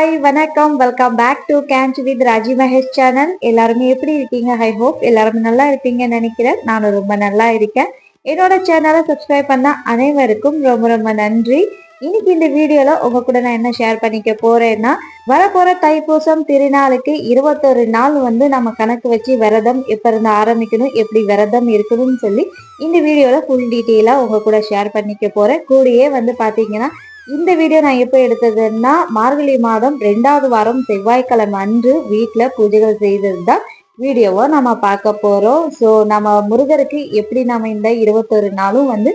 Hi வணக்கம். Welcome back to கேன்ச் with Raji Mahesh channel எல்லாருமே எப்படி இருக்கீங்க? ஐ ஹோப் எல்லாருமே நல்லா இருப்பீங்கன்னு நினைக்கிறேன். நானும் ரொம்ப நல்லா இருக்கேன். என்னோட சேனலை சப்ஸ்கிரைப் பண்ண அனைவருக்கும் ரொம்ப ரொம்ப நன்றி. இன்னைக்கு இந்த வீடியோல உங்க கூட நான் என்ன ஷேர் பண்ணிக்க போறேன்னா வரப்போற தைப்பூசம் திருநாளுக்கு இருபத்தொரு நாள் வந்து நம்ம கணக்கு வச்சு விரதம் எப்ப இருந்து ஆரம்பிக்கணும் எப்படி விரதம் இருக்கணும்னு சொல்லி இந்த வீடியோல ஃபுல் டீட்டெயிலா உங்க கூட ஷேர் பண்ணிக்க போறேன். கூடயே வந்து பாத்தீங்கன்னா இந்த வீடியோ நான் எப்போ எடுத்ததுன்னா மார்கழி மாதம் ரெண்டாவது வாரம் செவ்வாய்க்கிழமை அன்று வீட்டில் பூஜைகள் செய்தது தான் வீடியோவை நம்ம பார்க்க போகிறோம் ஸோ நம்ம முருகருக்கு எப்படி நம்ம இந்த இருபத்தொரு நாளும் வந்து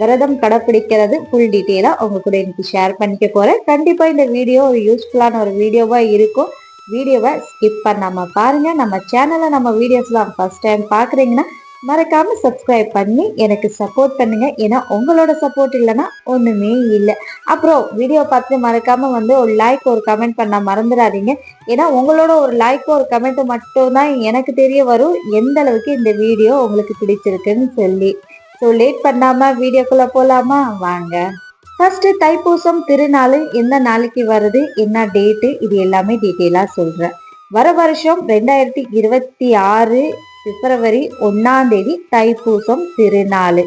விரதம் கடைப்பிடிக்கிறது ஃபுல் டீட்டெயிலாக உங்கள் கூட இன்னைக்கு ஷேர் பண்ணிக்க போகிறேன் கண்டிப்பாக இந்த வீடியோ ஒரு யூஸ்ஃபுல்லான ஒரு வீடியோவாக இருக்கும். வீடியோவை ஸ்கிப் பண்ணாமல் பாருங்கள் நம்ம சேனலை நம்ம வீடியோஸ்லாம் ஃபஸ்ட் டைம் பார்க்குறீங்கன்னா மறக்காம சப்ஸ்கிரைப் பண்ணி எனக்கு சப்போர்ட் பண்ணுங்க. ஏன்னா உங்களோட சப்போர்ட் இல்லைன்னா ஒன்றுமே இல்லை. அப்புறம் வீடியோ பார்த்து மறக்காம வந்து ஒரு லைக் ஒரு கமெண்ட் பண்ண மறந்துடாதீங்க. ஏன்னா உங்களோட ஒரு லைக் ஒரு கமெண்ட் மட்டும்தான் எனக்கு தெரிய வரும். எந்த அளவுக்கு இந்த வீடியோ உங்களுக்கு பிடிச்சிருக்குன்னு சொல்லி. ஸோ லேட் பண்ணாம வீடியோக்குள்ள போலாமா? வாங்க. ஃபர்ஸ்ட் தைப்பூசம் திருநாள் எந்த நாளைக்கு வருது? என்ன டேட்டு இது எல்லாமே டீட்டெயிலாக சொல்கிறேன் வர வருஷம் ரெண்டாயிரத்தி இருபத்தி ஆறு பிப்ரவரி ஒன்னாம் தேதி தைப்பூசம் திருநாள்.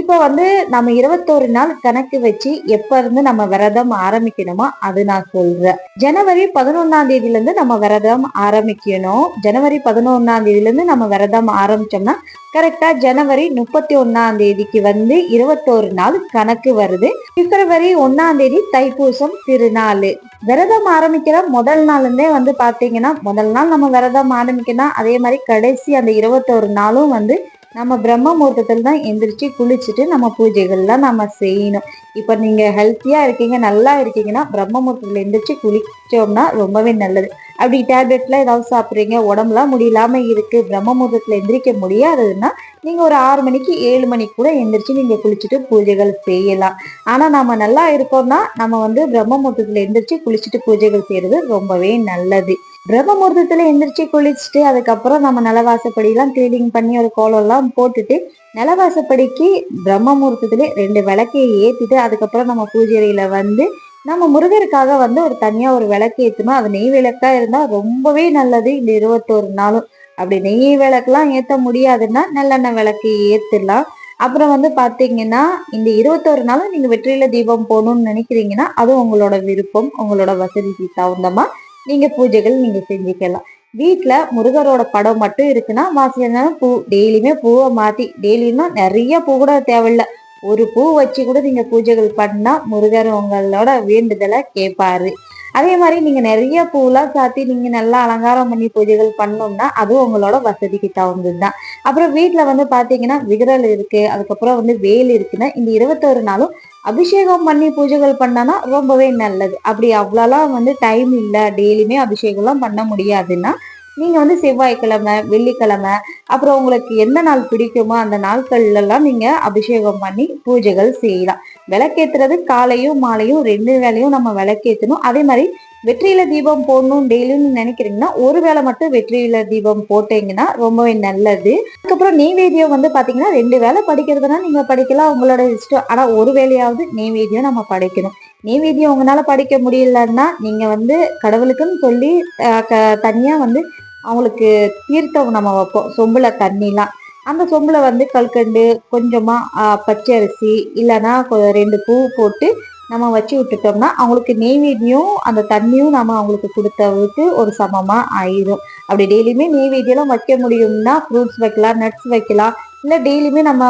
இப்போ வந்து நம்ம இருபத்தோரு நாள் கணக்கு வச்சு எப்ப இருந்து நம்ம விரதம் ஆரம்பிக்கணுமோ அது நான் சொல்றேன். ஜனவரி பதினொன்னாம் தேதியில இருந்து நம்ம விரதம் ஆரம்பிக்கணும். ஜனவரி பதினொன்னாம் தேதியில இருந்து நம்ம விரதம் ஆரம்பிச்சோம்னா கரெக்டா ஜனவரி முப்பத்தி ஒன்னாம் தேதிக்கு வந்து இருபத்தோரு நாள் கணக்கு வருது. பிப்ரவரி ஒன்னாம் தேதி தைப்பூசம் திருநாள். விரதம் ஆரம்பிக்கிற முதல் நாள் இருந்தே வந்து பாத்தீங்கன்னா முதல் நாள் நம்ம விரதம் ஆரம்பிக்கணும் அதே மாதிரி கடைசி அந்த இருபத்தோரு நாளும் வந்து நம்ம பிரம்ம முகூர்த்தத்தில் தான் எந்திரிச்சு குளிச்சுட்டு நம்ம பூஜைகள்லாம் நம்ம செய்யணும். இப்போ நீங்கள் ஹெல்த்தியாக இருக்கீங்க நல்லா இருக்கீங்கன்னா பிரம்ம முகூர்த்தத்தில் எந்திரிச்சு குளிச்சோம்னா ரொம்பவே நல்லது. அப்படி டேப்லெட்லாம் ஏதாவது சாப்பிட்றீங்க உடம்புலாம் முடியலாமல் இருக்குது பிரம்ம முகூர்த்தத்தில் எந்திரிக்க முடியாததுன்னா நீங்கள் ஒரு ஆறு மணிக்கு ஏழு மணிக்கு கூட எந்திரிச்சு நீங்கள் குளிச்சுட்டு பூஜைகள் செய்யலாம். ஆனால் நம்ம நல்லா இருக்கோம்னா நம்ம வந்து பிரம்ம முகூர்த்தத்தில் எந்திரிச்சு குளிச்சுட்டு பூஜைகள் செய்கிறது ரொம்பவே நல்லது. பிரம்ம முகூர்த்தத்துல எந்திரிச்சு குளிச்சுட்டு அதுக்கப்புறம் நம்ம நிலவாசப்படியெல்லாம் க்ளீனிங் பண்ணி ஒரு கோலம்லாம் போட்டுட்டு நிலவாசப்படிக்கு பிரம்ம முகூர்த்தத்துல ரெண்டு விளக்கையை ஏத்திட்டு அதுக்கப்புறம் நம்ம பூஜையில வந்து நம்ம முருகருக்காக வந்து ஒரு தனியா ஒரு விளக்கு ஏற்றணும் அது நெய் விளக்கா இருந்தா ரொம்பவே நல்லது. இந்த இருபத்தோரு நாளும் அப்படி நெய் விளக்குலாம் ஏத்த முடியாதுன்னா நல்லெண்ணெய் விளக்கு ஏத்துடலாம். அப்புறம் வந்து பாத்தீங்கன்னா இந்த இருபத்தோரு நாளும் நீங்க வெற்றியில தீபம் போகணும்னு நினைக்கிறீங்கன்னா அதுவும் உங்களோட விருப்பம் உங்களோட வசதிக்கு தகுந்தமா நீங்க பூஜைகள் நீங்க செஞ்சுக்கலாம். வீட்டில் முருகரோட படம் மட்டும் இருக்குன்னா வாசல் பூ டெய்லியுமே பூவை மாற்றி டெய்லியும்னா நிறைய பூ கூட தேவையில்ல. ஒரு பூ வச்சு கூட நீங்கள் பூஜைகள் பண்ணால் முருகர் உங்களோட வேண்டுதலை கேட்பாரு. அதே மாதிரி நீங்கள் நிறைய பூலாம் சாத்தி நீங்கள் நல்லா அலங்காரம் பண்ணி பூஜைகள் பண்ணோம்னா அதுவும் உங்களோட வசதிக்கு தகுந்தது தான் அப்புறம் வீட்டில் வந்து பார்த்தீங்கன்னா விகரல் இருக்குது அதுக்கப்புறம் வந்து வேல் இருக்குன்னா இந்த இருபத்தோரு நாளும் அபிஷேகம் பண்ணி பூஜைகள் பண்ணனா ரொம்பவே நல்லது. அப்படி அவ்வளோலாம் வந்து டைம் இல்லை. டெய்லியுமே அபிஷேகம்லாம் பண்ண முடியாதுன்னா நீங்கள் வந்து செவ்வாய்க்கிழமை வெள்ளிக்கிழமை அப்புறம் உங்களுக்கு எந்த நாள் பிடிக்குமோ அந்த நாட்கள்லாம் நீங்கள் அபிஷேகம் பண்ணி பூஜைகள் செய்யலாம். விளக்கேற்றுறது காலையும் மாலையும் ரெண்டு வேலையும் நம்ம விளக்கேற்றணும் அதே மாதிரி வெற்றியில தீபம் போடணும் டெய்லியும் நினைக்கிறீங்கன்னா ஒரு வேளை மட்டும் வெற்றியில தீபம் போட்டீங்கன்னா ரொம்பவே நல்லது. அதுக்கப்புறம் நெய்வேதியம் வந்து பாத்தீங்கன்னா ரெண்டு வேலை படிக்கிறதுனா நீங்க படிக்கலாம் உங்களோட இஷ்டம். ஆனா ஒரு வேலையாவது நெய்வேதியம் நம்ம படிக்கணும். நெய்வேதியம் உங்களால படிக்க முடியலன்னா நீங்க வந்து கடவுளுக்குன்னு சொல்லி தனியா வந்து அவங்களுக்கு தீர்த்தம் நம்ம வைப்போம். சொம்புல தண்ணிலாம். அந்த சொம்புல வந்து கல்கண்டு கொஞ்சமா பச்சரிசி இல்லைன்னா ரெண்டு பூ போட்டு நம்ம வச்சு விட்டுட்டோம்னா அவங்களுக்கு நெய்வேத்தியம் அந்த தண்ணியும் நம்ம அவங்களுக்கு கொடுத்தவுக்கு ஒரு சமமா ஆயிரும். அப்படி டெய்லியுமே நெய்வேத்தியெல்லாம் வைக்க முடியும்னா ஃப்ரூட்ஸ் வைக்கலாம் நட்ஸ் வைக்கலாம். இல்லை டெய்லியுமே நம்ம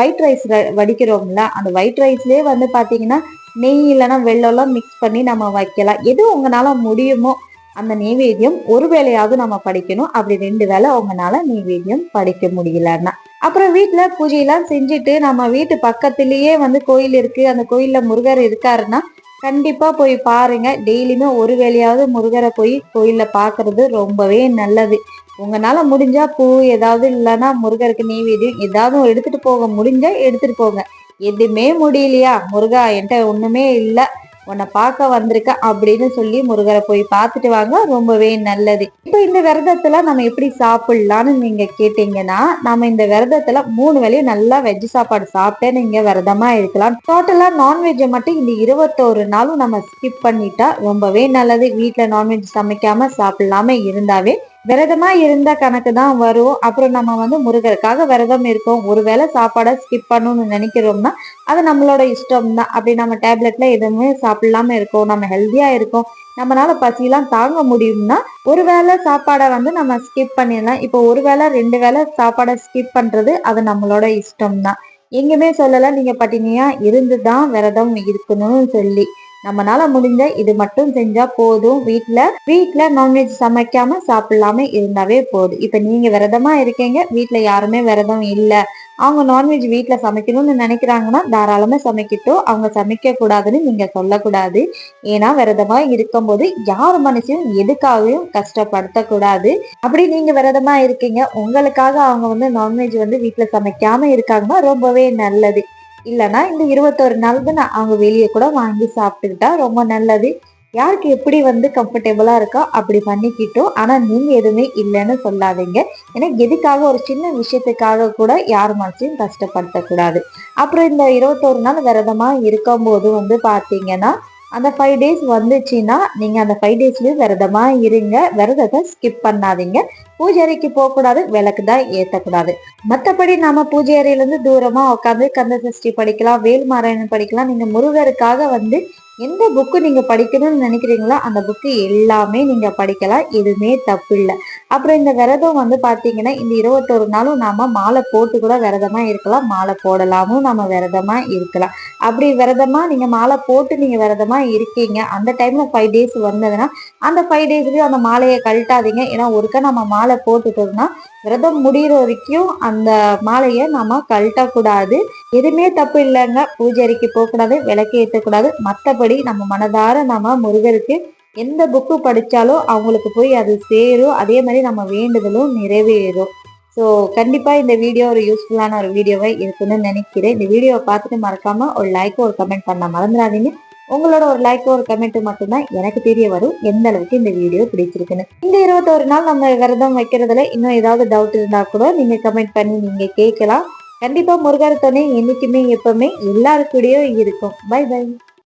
ஒயிட் ரைஸ் வடிக்கிறோம்ல அந்த ஒயிட் ரைஸ்லேயே வந்து பார்த்தீங்கன்னா நெய் இல்லைன்னா வெள்ளம்லாம் மிக்ஸ் பண்ணி நம்ம வைக்கலாம். எது உங்களால் முடியுமோ அந்த நெய்வேத்தியம் ஒரு வேலையாவது நம்ம படிக்கணும். அப்படி ரெண்டு வேலை அவங்கனால நெய்வேத்தியம் படிக்க முடியலன்னா. அப்புறம் வீட்டுல பூஜையெல்லாம் செஞ்சுட்டு நம்ம வீட்டு பக்கத்திலேயே வந்து கோயில் இருக்கு. அந்த கோயில்ல முருகர் இருக்காருன்னா கண்டிப்பா போய் பாருங்க. டெய்லியுமே ஒரு வேலையாவது முருகரை போய் கோயில்ல பாக்குறது ரொம்பவே நல்லது. உங்களால முடிஞ்சா பூ ஏதாவது இல்லைன்னா முருகருக்கு நெய்வேதியம் ஏதாவது எடுத்துட்டு போக முடிஞ்சா எடுத்துட்டு போங்க. எதுவுமே முடியலையா? முருகா என்கிட்ட ஒண்ணுமே இல்லை. உன்னை பார்க்க வந்திருக்க அப்படின்னு சொல்லி முருகரை போய் பார்த்துட்டு வாங்க. ரொம்பவே நல்லது. இப்போ இந்த விரதத்துல நம்ம எப்படி சாப்பிட்லான்னு நீங்க கேட்டீங்கன்னா நம்ம இந்த விரதத்துல மூணு வேளையும் நல்லா வெஜ் சாப்பாடு சாப்பிட்டே நீங்க விரதமா இருக்கலாம். டோட்டலா நான்வெஜ்ஜை மட்டும் இந்த இருபத்தோரு நாளும் நம்ம ஸ்கிப் பண்ணிட்டா ரொம்பவே நல்லது. வீட்டுல நான்வெஜ் சமைக்காம சாப்பிடலாம இருந்தாவே விரதமா இருந்த கணக்கு தான் வரும். அப்புறம் நம்ம வந்து முருகருக்காக விரதம் இருக்கோம். ஒருவேளை சாப்பாடை ஸ்கிப் பண்ணணும்னு நினைக்கிறோம்னா அது நம்மளோட இஷ்டம் தான் அப்படி நம்ம டேப்லெட்ல எதுவுமே சாப்பிடலாம இருக்கோம். நம்ம ஹெல்த்தியா இருக்கோம். நம்மளால பசியெல்லாம் தாங்க முடியும்னா ஒரு வேளை சாப்பாடை வந்து நம்ம ஸ்கிப் பண்ணிடலாம். இப்போ ஒரு வேளை ரெண்டு வேளை சாப்பாடை ஸ்கிப் பண்றது அது நம்மளோட இஷ்டம் தான் எங்கேயுமே சொல்லலை. நீங்க பட்டினியா இருந்து தான் விரதம் இருக்கணும்னு சொல்லி. நம்மளால முடிஞ்ச இது மட்டும் செஞ்சா போதும். வீட்டுல வீட்டுல நான்வெஜ் சமைக்காம சாப்பிடலாம இருந்தாவே போதும். இப்ப நீங்க விரதமா இருக்கீங்க வீட்டுல யாருமே விரதம் இல்ல. அவங்க நான்வெஜ் வீட்டுல சமைக்கணும்னு நினைக்கிறாங்கன்னா தாராளமா சமைக்கட்டும். அவங்க சமைக்க கூடாதுன்னு நீங்க சொல்லக்கூடாது. ஏன்னா விரதமா இருக்கும்போது யார் மனசையும் எதுக்காகவும் கஷ்டப்படுத்தக்கூடாது. அப்படி நீங்க விரதமா இருக்கீங்க உங்களுக்காக அவங்க வந்து நான்வெஜ் வந்து வீட்டுல சமைக்காம இருக்காங்கன்னா ரொம்பவே நல்லது. இல்லைன்னா இந்த இருபத்தொரு நாள் தான் அவங்க வெளியே கூட வாங்கி சாப்பிட்டுக்கிட்டா ரொம்ப நல்லது. யாருக்கு எப்படி வந்து கம்ஃபர்டபுளாக இருக்கோ அப்படி பண்ணிக்கிட்டோம். ஆனால் நீங்கள் எதுவுமே இல்லைன்னு சொல்லாதீங்க. ஏன்னா எதுக்காக ஒரு சின்ன விஷயத்துக்காக கூட யார் மனசையும் கஷ்டப்படுத்தக்கூடாது. அப்புறம் இந்த இருபத்தோரு நாள் விரதமாக இருக்கும் போது வந்து பார்த்தீங்கன்னா அந்த ஃபைவ் டேஸ் வந்துச்சுன்னா நீங்க அந்த ஃபைவ் டேஸ்லேயும் விரதமா இருங்க. விரதத்தை ஸ்கிப் பண்ணாதீங்க. பூஜாரிக்கு போகக்கூடாது விளக்கு தான் ஏற்றக்கூடாது மற்றபடி நாம பூஜை அறையிலேருந்து தூரமா உட்காந்து கந்த சஷ்டி படிக்கலாம் வேல்மாராயணன் படிக்கலாம். நீங்க முருகருக்காக வந்து எந்த புக்கு நீங்க படிக்கணும்னு நினைக்கிறீங்களோ அந்த புக்கு எல்லாமே நீங்க படிக்கலாம். எதுவுமே தப்பு இல்லை. அப்புறம் இந்த விரதம் வந்து பாத்தீங்கன்னா இந்த இருபத்தொரு நாளும் நாம மாலை போட்டு கூட விரதமா இருக்கலாம். மாலை போடலாமும் நம்ம விரதமா இருக்கலாம். அப்படி விரதமா நீங்க மாலை போட்டு நீங்க விரதமா இருக்கீங்க. அந்த டைம்ல ஃபைவ் டேஸ் வந்ததுன்னா அந்த ஃபைவ் டேஸ்லயும் அந்த மாலையை கழட்டாதீங்க. ஏன்னா ஒருக்க நம்ம மாலை போட்டுட்டோம்னா விரதம் முடிகிற வரைக்கும் அந்த மாலையை நம்ம கழட்டக்கூடாது. எதுவுமே தப்பு இல்லைங்க. பூஜைக்கு போகக்கூடாது விளக்கு ஏற்றக்கூடாது. மற்றபடி நம்ம மனதார நம்ம முருகருக்கு எந்த புக்கு படித்தாலும் அவங்களுக்கு போய் அது சேரும். அதே மாதிரி நம்ம வேண்டுதலும் நிறைவேறும். ஸோ கண்டிப்பாக இந்த வீடியோ ஒரு யூஸ்ஃபுல்லான ஒரு வீடியோவை இருக்குன்னு நினைக்கிறேன். இந்த வீடியோவை பார்த்துட்டு மறக்காமல் ஒரு லைக் ஒரு கமெண்ட் பண்ண மறந்துடாதீங்க. உங்களோட ஒரு லைக் ஒரு கமெண்ட் மட்டும்தான் எனக்கு தெரிய வரும். எந்த அளவுக்கு இந்த வீடியோ பிடிச்சிருக்குன்னு. இந்த இருபத்தோரு நாள் நம்ம விரதம் வைக்கிறதுல இன்னும் ஏதாவது டவுட் இருந்தா கூட நீங்க கமெண்ட் பண்ணி நீங்க கேட்கலாம். கண்டிப்பா முருகர் துணை என்னைக்குமே எப்பவுமே எல்லாருக்கூடயும் இருக்கும். By by